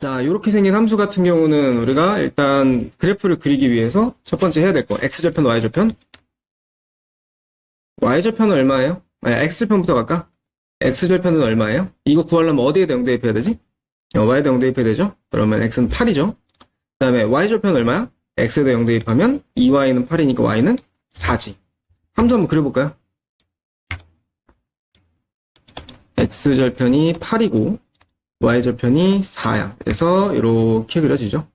자, 이렇게 생긴 함수 같은 경우는 우리가 일단 그래프를 그리기 위해서 첫 번째 해야 될 거. x절편, y절편. y절편은 얼마예요? 아니, x절편부터 갈까? x절편은 얼마예요? 이거 구하려면 어디에 대응 대입해야 되지? 어, y에 대응 대입해야 되죠? 그러면 x는 8이죠? 그 다음에 y절편 얼마야? x에 대응 대입하면 2y는 8이니까 y는 4지. 함수 한번 그려볼까요? x절편이 8이고 y절편이 4야. 그래서 이렇게 그려지죠.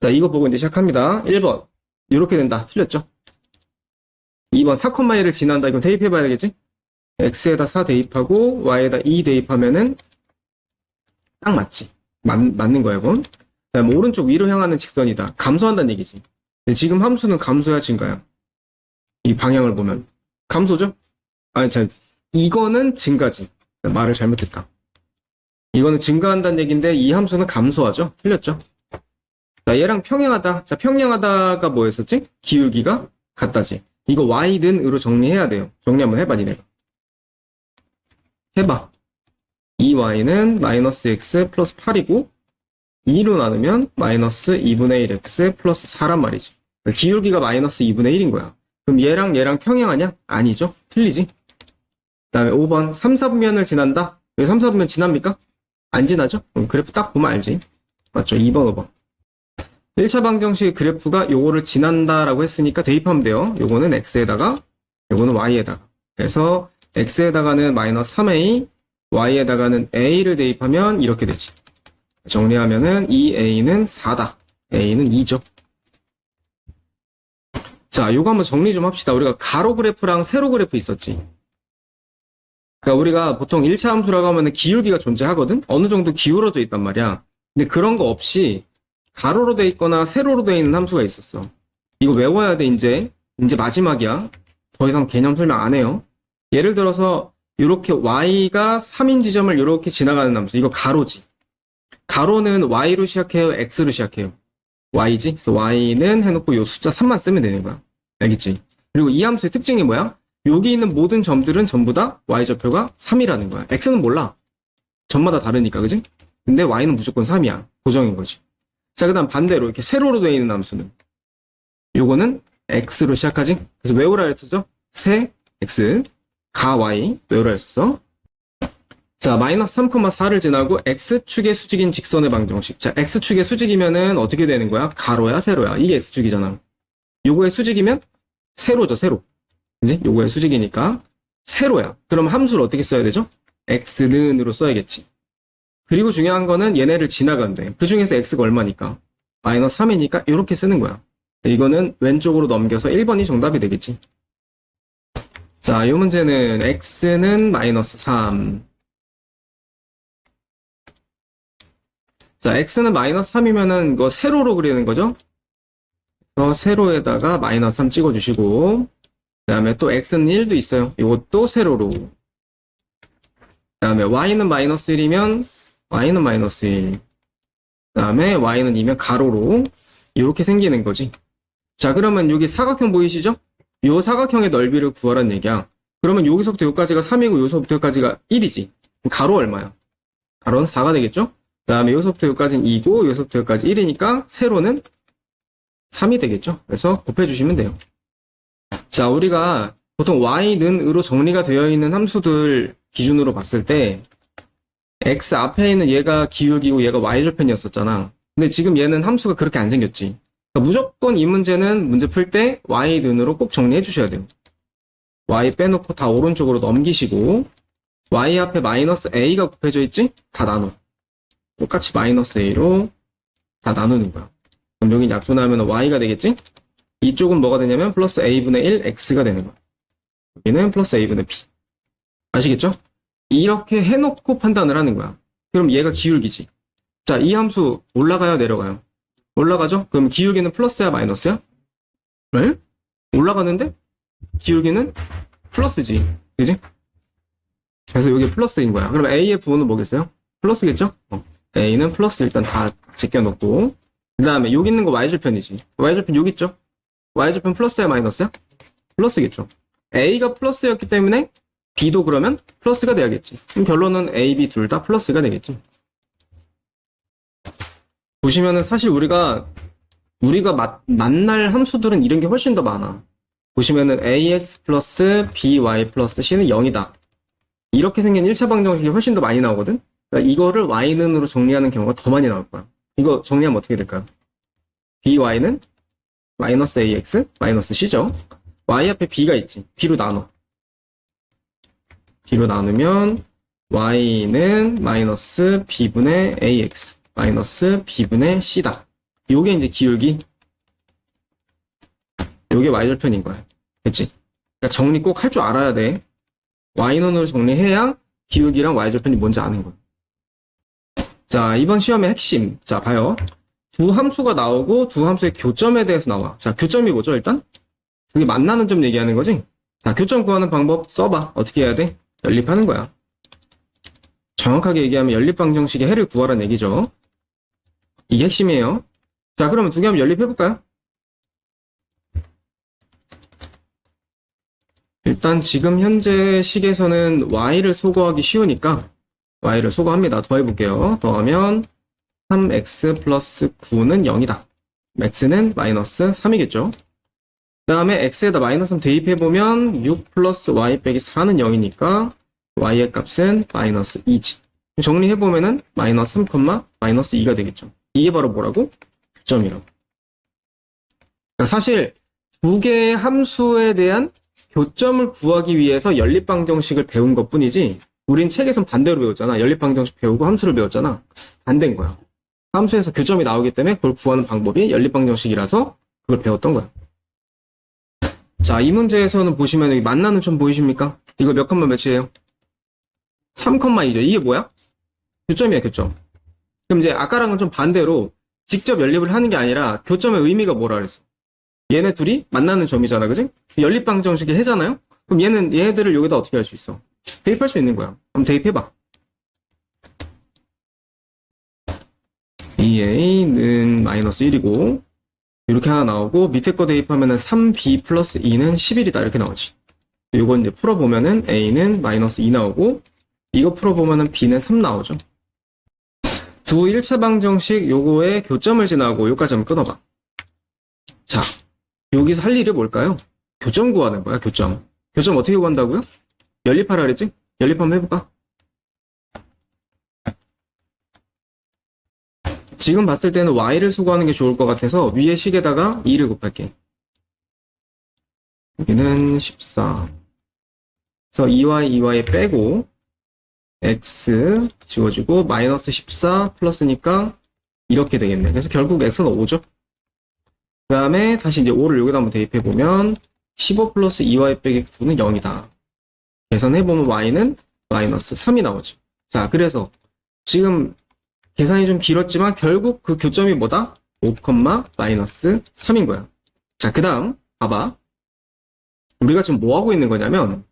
자, 이거 보고 이제 시작합니다. 1번. 이렇게 된다. 틀렸죠? 2번 4,1을 지난다. 이건 대입해봐야 되겠지? x에다 4 대입하고 y에다 2 대입하면은 딱 맞지. 맞, 맞는 거야, 이건. 그다음에 오른쪽 위로 향하는 직선이다. 감소한다는 얘기지. 지금 함수는 감소야, 증가야? 이 방향을 보면. 감소죠? 아니, 참. 이거는 증가지. 말을 잘못했다. 이거는 증가한다는 얘기인데 이 함수는 감소하죠? 틀렸죠? 자, 얘랑 평행하다. 자, 평행하다가 뭐였었지? 기울기가 같다지. 이거 y는으로 정리해야 돼요. 정리 한번 해봐, 니네가. 해봐. 2y는 마이너스 x 플러스 8이고 2로 나누면 마이너스 2분의 1x 플러스 4란 말이지. 기울기가 마이너스 2분의 1인 거야. 그럼 얘랑 얘랑 평행하냐? 아니죠. 틀리지. 그 다음에 5번 3, 4분면을 지난다? 왜 3, 4분면 지납니까? 안 지나죠? 그럼 그래프 딱 보면 알지. 맞죠? 2번, 5번. 1차 방정식 그래프가 요거를 지난다라고 했으니까 대입하면 돼요. 요거는 x에다가, 요거는 y에다가. 그래서 x에다가는 마이너스 3a, y에다가는 a를 대입하면 이렇게 되지. 정리하면은 이 a는 4다. a는 2죠. 자, 요거 한번 정리 좀 합시다. 우리가 가로 그래프랑 세로 그래프 있었지. 그러니까 우리가 보통 1차 함수라고 하면 기울기가 존재하거든? 어느 정도 기울어져 있단 말이야. 근데 그런 거 없이 가로로 돼 있거나 세로로 돼 있는 함수가 있었어. 이거 외워야 돼, 이제. 이제 마지막이야. 더 이상 개념 설명 안 해요. 예를 들어서 이렇게 y가 3인 지점을 이렇게 지나가는 함수. 이거 가로지. 가로는 y로 시작해요, x로 시작해요. y지? 그래서 y는 해놓고 요 숫자 3만 쓰면 되는 거야. 알겠지? 그리고 이 함수의 특징이 뭐야? 여기 있는 모든 점들은 전부 다 y좌표가 3이라는 거야. x는 몰라. 점마다 다르니까, 그지? 근데 y는 무조건 3이야. 고정인 거지. 자, 그 다음 반대로 이렇게 세로로 되어 있는 함수는 요거는 x로 시작하지? 그래서 외우라 했었죠? 세 x, 가 y 외우라 했었어. 자, 마이너스 3,4를 지나고 x축의 수직인 직선의 방정식. 자, x축의 수직이면은 어떻게 되는 거야? 가로야, 세로야? 이게 x축이잖아. 요거의 수직이면 세로죠, 세로. 그지? 요거의 수직이니까 세로야. 그럼 함수를 어떻게 써야 되죠? x는으로 써야겠지. 그리고 중요한 거는 얘네를 지나간대. 그 중에서 x가 얼마니까? 마이너스 3이니까 이렇게 쓰는 거야. 이거는 왼쪽으로 넘겨서 1번이 정답이 되겠지. 자, 이 문제는 x는 마이너스 3. 자, x는 마이너스 3이면은 이거 세로로 그리는 거죠? 그래서 세로에다가 마이너스 3 찍어주시고 그 다음에 또 x는 1도 있어요. 이것도 세로로. 그 다음에 y는 마이너스 1이면 y는 마이너스 1. 그 다음에 y는 2면 가로로 이렇게 생기는 거지. 자 그러면 여기 사각형 보이시죠? 이 사각형의 넓이를 구하라는 얘기야. 그러면 여기서부터 여기까지가 3이고 여기서부터 여기까지가 1이지. 가로 얼마야? 가로는 4가 되겠죠? 그 다음에 여기서부터 여기까지는 2고 여기서부터 여기까지 1이니까 세로는 3이 되겠죠? 그래서 곱해주시면 돼요. 자, 우리가 보통 y는 으로 정리가 되어 있는 함수들 기준으로 봤을 때 x 앞에 있는 얘가 기울기고 얘가 y절편이었었잖아. 근데 지금 얘는 함수가 그렇게 안 생겼지. 그러니까 무조건 이 문제는 문제 풀 때 y는으로 꼭 정리해 주셔야 돼요. y 빼놓고 다 오른쪽으로 넘기시고 y 앞에 마이너스 a가 곱해져 있지? 다 나눠. 똑같이 마이너스 a로 다 나누는 거야. 그럼 여기 약분하면 y가 되겠지? 이쪽은 뭐가 되냐면 플러스 a분의 1 x가 되는 거야. 여기는 플러스 a분의 b. 아시겠죠? 이렇게 해놓고 판단을 하는 거야. 그럼 얘가 기울기지. 자, 이 함수 올라가요, 내려가요? 올라가죠? 그럼 기울기는 플러스야, 마이너스야? 네? 올라가는데? 기울기는 플러스지. 그지? 그래서 여기 플러스인 거야. 그럼 a의 부호는 뭐겠어요? 플러스겠죠? 어. a는 플러스 일단 다 제껴놓고 그 다음에 여기 있는 거 y절편이지. y절편 여기 있죠? Y절편 플러스야, 마이너스야? 플러스겠죠. a가 플러스였기 때문에 b도 그러면 플러스가 돼야겠지. 그럼 결론은 a, b 둘 다 플러스가 되겠지. 보시면은 사실 우리가 우리가 마- 만날 함수들은 이런 게 훨씬 더 많아. 보시면은 ax 플러스 by 플러스 c는 0이다. 이렇게 생긴 1차 방정식이 훨씬 더 많이 나오거든? 그러니까 이거를 y는으로 정리하는 경우가 더 많이 나올 거야. 이거 정리하면 어떻게 될까요? by는 마이너스 ax 마이너스 c죠. y 앞에 b가 있지. b로 나눠. b로 나누면 y는 마이너스 b분의 ax 마이너스 b분의 c다. 요게 이제 기울기. 요게 y절편인 거야. 됐지? 그러니까 정리 꼭 할 줄 알아야 돼. y론으로 정리해야 기울기랑 y절편이 뭔지 아는 거야. 자, 이번 시험의 핵심. 자, 봐요. 두 함수가 나오고 두 함수의 교점에 대해서 나와. 자, 교점이 뭐죠, 일단? 그게 만나는 점 얘기하는 거지? 자, 교점 구하는 방법 써봐. 어떻게 해야 돼? 연립하는 거야. 정확하게 얘기하면 연립방정식의 해를 구하라는 얘기죠. 이게 핵심이에요. 자, 그러면 두 개 한번 연립해볼까요? 일단 지금 현재 식에서는 y를 소거하기 쉬우니까 y를 소거합니다. 더해볼게요. 더하면 3x 플러스 9는 0이다. x는 마이너스 3이겠죠. 그 다음에 x에다 마이너스 3 대입해보면 6 플러스 y 빼기 4는 0이니까 y의 값은 마이너스 2지. 정리해보면은 마이너스 3, 마이너스 2가 되겠죠. 이게 바로 뭐라고? 교점이라고. 그러니까 사실 두 개의 함수에 대한 교점을 구하기 위해서 연립방정식을 배운 것 뿐이지 우린 책에선 반대로 배웠잖아. 연립방정식 배우고 함수를 배웠잖아. 반대인 거야. 함수에서 교점이 나오기 때문에 그걸 구하는 방법이 연립방정식이라서 그걸 배웠던 거야. 자, 이 문제에서는 보시면 여기 만나는 점 보이십니까? 이거 몇 컴마 몇이에요? 3컴마이죠. 이게 뭐야? 교점이야, 교점. 그럼 이제 아까랑은 좀 반대로 직접 연립을 하는 게 아니라 교점의 의미가 뭐라 그랬어? 얘네 둘이 만나는 점이잖아, 그지? 연립방정식이 해잖아요? 그럼 얘는 얘들을 여기다 어떻게 할 수 있어? 대입할 수 있는 거야. 그럼 대입해봐. 2a는 마이너스 1이고 이렇게 하나 나오고 밑에 거 대입하면은 3b 플러스 2는 11이다 이렇게 나오지. 이거 이제 풀어보면은 a는 마이너스 2 나오고 이거 풀어보면은 b는 3 나오죠. 두 1차 방정식 요거에 교점을 지나고 요까지 한번 끊어봐. 자, 여기서 할 일이 뭘까요? 교점 구하는 거야, 교점. 교점 어떻게 구한다고요? 연립하라 그랬지? 연립 한번 해볼까? 지금 봤을 때는 y를 수거하는 게 좋을 것 같아서 위에 식에다가 2를 곱할게. 여기는 14. 그래서 2y, 2y 빼고 x 지워지고 마이너스 14 플러스니까 이렇게 되겠네. 그래서 결국 x는 5죠. 그 다음에 다시 이제 5를 여기다 한번 대입해 보면 15 플러스 2y 빼기 9는 0이다. 계산해 보면 y는 마이너스 3이 나오죠. 자, 그래서 지금 계산이 좀 길었지만 결국 그 교점이 뭐다? 5, 마이너스 3인 거야. 자, 그 다음 봐봐. 우리가 지금 뭐 하고 있는 거냐면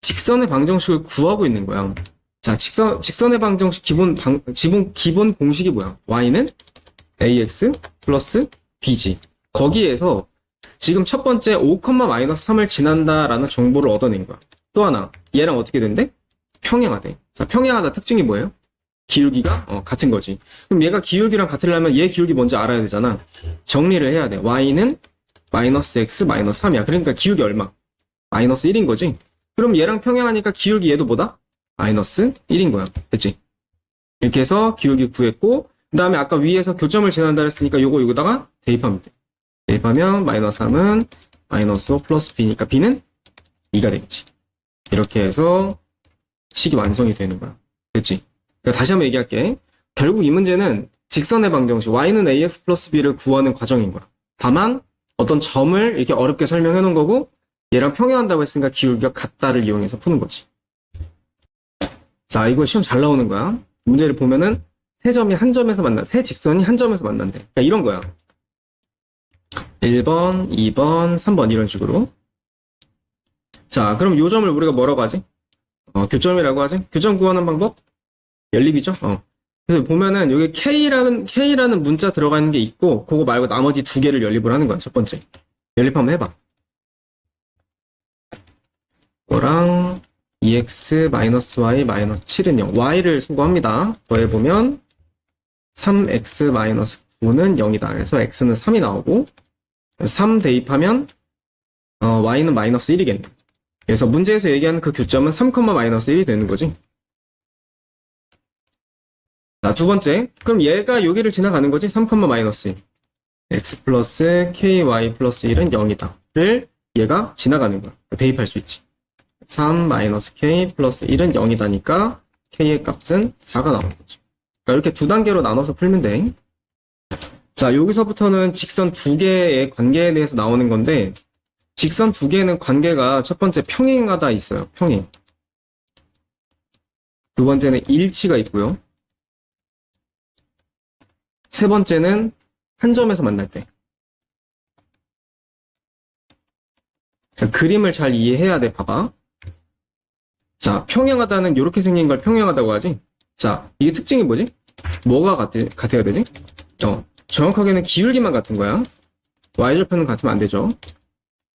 직선의 방정식을 구하고 있는 거야. 자, 직선, 직선의 방정식 기본 방, 기본, 기본 공식이 뭐야? y는 ax 플러스 bg. 거기에서 지금 첫 번째 5, 마이너스 3을 지난다라는 정보를 얻어낸 거야. 또 하나, 얘랑 어떻게 된대? 평행하대. 자, 평행하다 특징이 뭐예요? 기울기가 어, 같은 거지. 그럼 얘가 기울기랑 같으려면 얘 기울기 먼저 알아야 되잖아. 정리를 해야 돼. y는 마이너스 x 마이너스 3이야. 그러니까 기울기 얼마? 마이너스 1인 거지. 그럼 얘랑 평행하니까 기울기 얘도 뭐다? 마이너스 1인 거야. 됐지? 이렇게 해서 기울기 구했고 그 다음에 아까 위에서 교점을 지난다 했으니까 요거 여기다가 대입하면 돼. 대입하면 마이너스 3은 마이너스 5 플러스 b니까 b는 2가 되겠지. 이렇게 해서 식이 완성이 되는 거야. 됐지? 그러니까 다시 한번 얘기할게. 결국 이 문제는 직선의 방정식 y는 ax 플러스 b를 구하는 과정인 거야. 다만 어떤 점을 이렇게 어렵게 설명해 놓은 거고 얘랑 평행한다고 했으니까 기울기가 같다를 이용해서 푸는 거지. 자, 이거 시험 잘 나오는 거야. 문제를 보면은 세 점이 한 점에서 만나, 세 직선이 한 점에서 만난대. 그러니까 이런 거야. 1번, 2번, 3번 이런 식으로. 자, 그럼 요 점을 우리가 뭐라고 하지? 어, 교점이라고 하지? 교점 구하는 방법? 연립이죠? 어. 그래서 보면은 여기 K라는, K라는 문자 들어가 있는 게 있고, 그거 말고 나머지 두 개를 연립을 하는 거야, 첫 번째. 연립 한번 해봐. 거랑 2x-y 7은 0. y를 수거합니다. 더해보면 3x-9는 0이다. 그래서 x는 3이 나오고 3 대입하면 어, y는 마이너스 1이겠네. 그래서 문제에서 얘기하는 그 교점은 3, 마이너스 1이 되는 거지. 자, 두 번째. 그럼 얘가 여기를 지나가는 거지? 3, 마이너스 1. x 플러스 ky 플러스 1은 0이다.를 얘가 지나가는 거야. 대입할 수 있지. 3 마이너스 k 플러스 1은 0이다니까 k의 값은 4가 나오는 거지. 그러니까 이렇게 두 단계로 나눠서 풀면 돼. 자, 여기서부터는 직선 두 개의 관계에 대해서 나오는 건데, 직선 두 개는 관계가 첫 번째 평행하다 있어요. 평행. 두 번째는 일치가 있고요. 세 번째는 한 점에서 만날 때. 자, 그림을 잘 이해해야 돼, 봐봐. 자, 평행하다는 이렇게 생긴 걸 평행하다고 하지? 자, 이게 특징이 뭐지? 뭐가 같, 같아야 되지? 어, 정확하게는 기울기만 같은 거야. y절편은 같으면 안 되죠.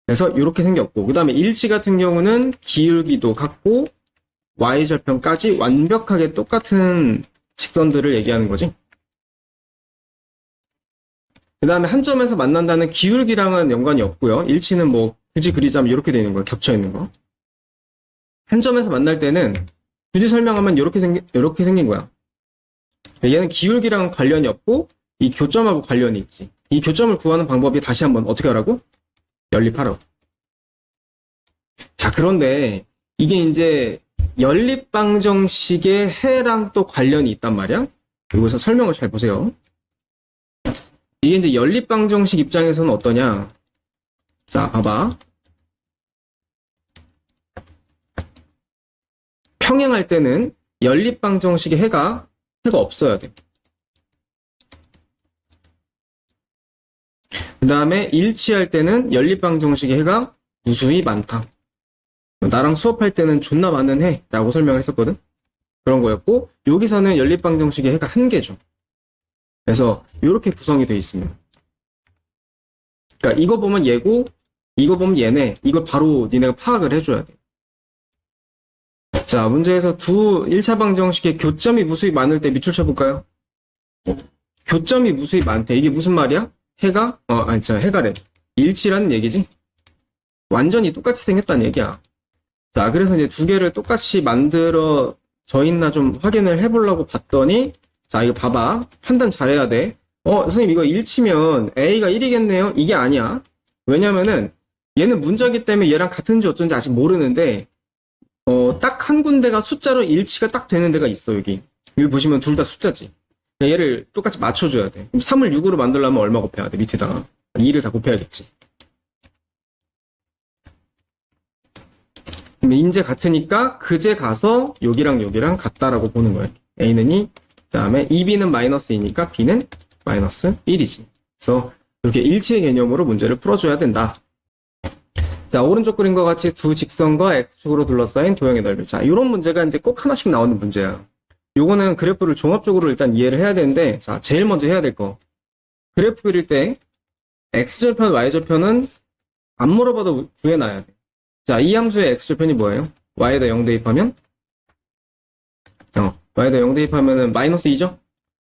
그래서 이렇게 생겼고, 그 다음에 일치 같은 경우는 기울기도 같고, y절편까지 완벽하게 똑같은 직선들을 얘기하는 거지. 그 다음에 한 점에서 만난다는 기울기랑은 연관이 없고요. 일치는 뭐 굳이 그리자면 이렇게 되는 거예요. 겹쳐 있는 거. 한 점에서 만날 때는 굳이 설명하면 이렇게 생긴 이렇게 생긴 거야. 얘는 기울기랑 관련이 없고 이 교점하고 관련이 있지. 이 교점을 구하는 방법이 다시 한번 어떻게 하라고? 연립하라고. 자, 그런데 이게 이제 연립방정식의 해랑 또 관련이 있단 말이야. 여기서 설명을 잘 보세요. 이게 이제 연립방정식 입장에서는 어떠냐? 자, 봐봐. 평행할 때는 연립방정식의 해가 해가 없어야 돼. 그 다음에 일치할 때는 연립방정식의 해가 무수히 많다. 나랑 수업할 때는 존나 많은 해라고 설명을 했었거든. 그런 거였고 여기서는 연립방정식의 해가 한 개죠. 그래서 이렇게 구성이 되어 있습니다. 그러니까 이거 보면 얘고 이거 보면 얘네. 이걸 바로 니네가 파악을 해줘야 돼. 자, 문제에서 두 1차 방정식의 교점이 무수히 많을 때 밑줄 쳐볼까요? 교점이 무수히 많대. 이게 무슨 말이야? 해가? 어, 아니, 자, 해가래. 일치라는 얘기지? 완전히 똑같이 생겼다는 얘기야. 자, 그래서 이제 두 개를 똑같이 만들어 져 있나 좀 확인을 해보려고 봤더니, 자, 이거 봐봐. 판단 잘해야 돼. 어, 선생님, 이거 일치면 A가 1이겠네요? 이게 아니야. 왜냐면은, 얘는 문자기 때문에 얘랑 같은지 어쩐지 아직 모르는데, 어, 딱 한 군데가 숫자로 일치가 딱 되는 데가 있어, 여기. 여기 보시면 둘 다 숫자지. 그러니까 얘를 똑같이 맞춰줘야 돼. 그럼 3을 6으로 만들려면 얼마 곱해야 돼, 밑에다가. 2를 다 곱해야겠지. 인제 같으니까 그제 가서 여기랑 여기랑 같다라고 보는 거예요. A는 2, 그 다음에 2B는 마이너스 2니까 B는 마이너스 1이지. 그래서 이렇게 일치의 개념으로 문제를 풀어줘야 된다. 자, 오른쪽 그림과 같이 두 직선과 X축으로 둘러싸인 도형의 넓이. 자, 이런 문제가 이제 꼭 하나씩 나오는 문제야. 요거는 그래프를 종합적으로 일단 이해를 해야 되는데, 자, 제일 먼저 해야 될 거. 그래프 그릴 때, X절편, Y절편은 안 물어봐도 구해놔야 돼. 자, 이 함수의 X절편이 뭐예요? Y에다 0 대입하면? 어, Y에다 0 대입하면은 마이너스 2죠?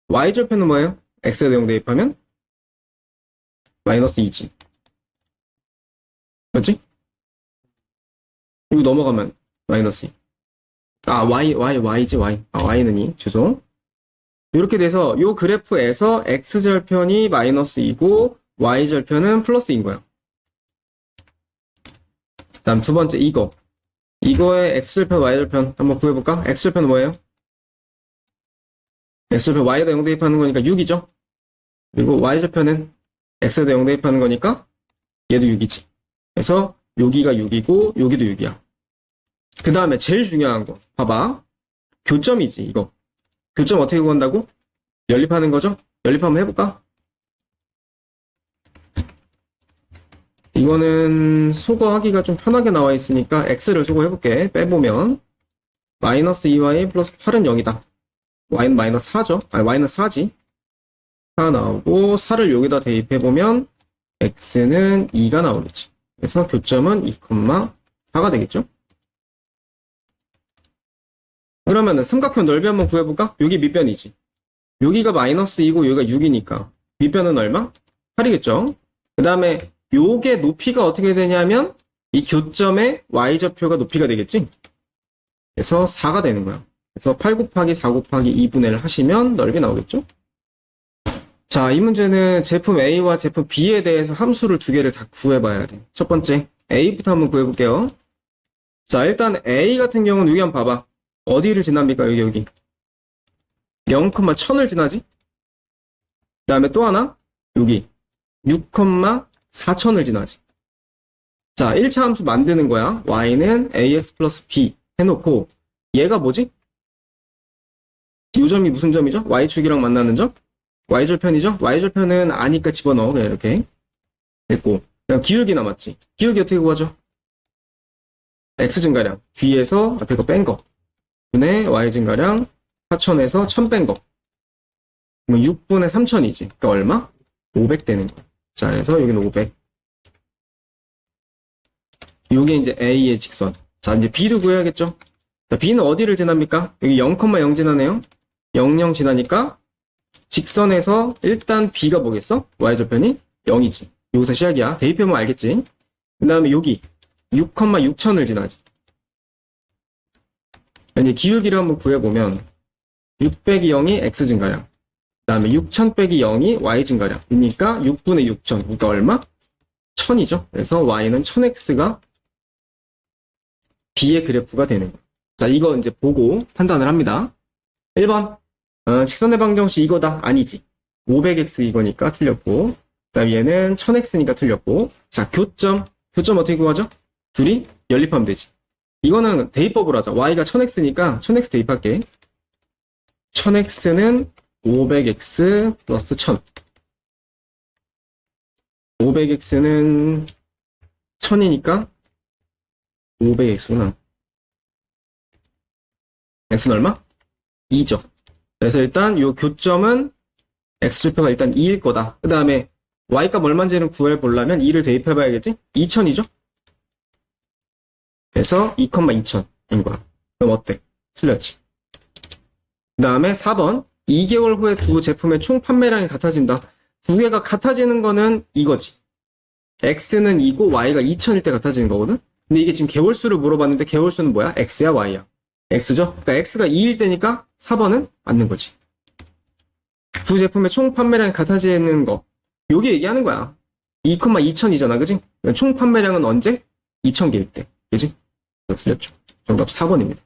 Y절편은 뭐예요? X에다 0 대입하면? 마이너스 2지. 맞지? 이거 넘어가면 마이너스 2. 아, y, y, y지, y. 아, y는 2. 죄송. 이렇게 돼서 요 그래프에서 x절편이 마이너스 2고 y절편은 플러스인 거야. 다음 두 번째 이거. 이거의 x절편, y절편 한번 구해볼까? x절편은 뭐예요? X절편 y에다 0 대입하는 거니까 6이죠? 그리고 y절편은 x에다 0 대입하는 거니까 얘도 6이지. 그래서 여기가 6이고 여기도 6이야. 그 다음에 제일 중요한 거 봐봐. 교점이지 이거. 교점 어떻게 구한다고? 연립하는 거죠? 연립 한번 해볼까? 이거는 소거하기가 좀 편하게 나와 있으니까 x를 소거해볼게. 빼보면 마이너스 2y 플러스 8은 0이다. Y는 마이너스 4죠? 아니 y는 4지. 4 나오고 4를 여기다 대입해보면 x는 2가 나오겠지. 그래서 교점은 2,4가 되겠죠? 그러면은 삼각형 넓이 한번 구해볼까? 여기 밑변이지. 여기가 마이너스 2고 여기가 6이니까 윗변은 얼마? 8이겠죠? 그 다음에 요게 높이가 어떻게 되냐면 이 교점의 y좌표가 높이가 되겠지? 그래서 4가 되는 거야. 그래서 8 곱하기 4 곱하기 2분의 1 하시면 넓이 나오겠죠? 자, 이 문제는 제품 A와 제품 B에 대해서 함수를 두 개를 다 구해봐야 돼. 첫 번째, A부터 한번 구해볼게요. 자, 일단 A 같은 경우는 여기 한번 봐봐. 어디를 지납니까? 여기, 여기. 0,1000을 지나지? 그 다음에 또 하나, 여기. 6,4000을 지나지. 자, 1차 함수 만드는 거야. y는 ax 플러스 b 해놓고, 얘가 뭐지? 요 점이 무슨 점이죠? y축이랑 만나는 점? y절편이죠? y절편은 아니까 집어넣어. 그냥 이렇게. 됐고. 그냥 기울기 남았지. 기울기 어떻게 구하죠? x 증가량. 뒤에서 앞에 거 뺀 거. 분의 y 증가량 4천에서 1000 뺀 거. 그러면 6분의 3000이지. 그러니까 얼마? 500 되는 거야. 자, 그래서 여기는 500. 요게 이제 A의 직선. 자, 이제 B도 구해야겠죠? 자, B는 어디를 지납니까? 여기 0,0 지나네요? 0, 0 지나니까 직선에서 일단 B가 뭐겠어? Y절편이 0이지. 여기서 시작이야. 대입해보면 알겠지? 그 다음에 여기 6,6천을 지나지. 이제 기울기를 한번 구해보면 6 빼기 0이 X 증가량. 그 다음에 6,000 빼기 0이 Y 증가량. 그러니까 6분의 6,000. 그러니까 얼마? 1000이죠. 그래서 Y는 1000X가 B의 그래프가 되는 거예요. 자, 이거 이제 보고 판단을 합니다. 1번. 어, 직선의 방정식 이거다. 아니지. 500X 이거니까 틀렸고. 그 다음 얘는 1000X니까 틀렸고. 자, 교점. 교점 어떻게 구하죠? 둘이 연립하면 되지. 이거는 대입법으로 하자. Y가 1000X니까 1000X 대입할게. 1000X는 500X 플러스 1000. 500X는 1000이니까 500X구나. X는 얼마? 2죠. 그래서 일단 요 교점은 X좌표가 일단 2일 거다. 그 다음에 Y값 얼마인지는 구해보려면 2를 대입해봐야겠지? 2000이죠? 그래서 2,2000인 거야. 그럼 어때? 틀렸지. 그 다음에 4번. 2개월 후에 두 제품의 총 판매량이 같아진다. 두 개가 같아지는 거는 이거지. X는 2고 Y가 2000일 때 같아지는 거거든? 근데 이게 지금 개월 수를 물어봤는데 개월 수는 뭐야? X야 Y야? X죠? 그러니까 X가 2일 때니까 4번은 맞는 거지. 두 제품의 총 판매량이 같아지는 거. 요게 얘기하는 거야. 2,2000이잖아, 그지? 총 판매량은 언제? 2000개일 때. 그지? 틀렸죠. 정답 4번입니다.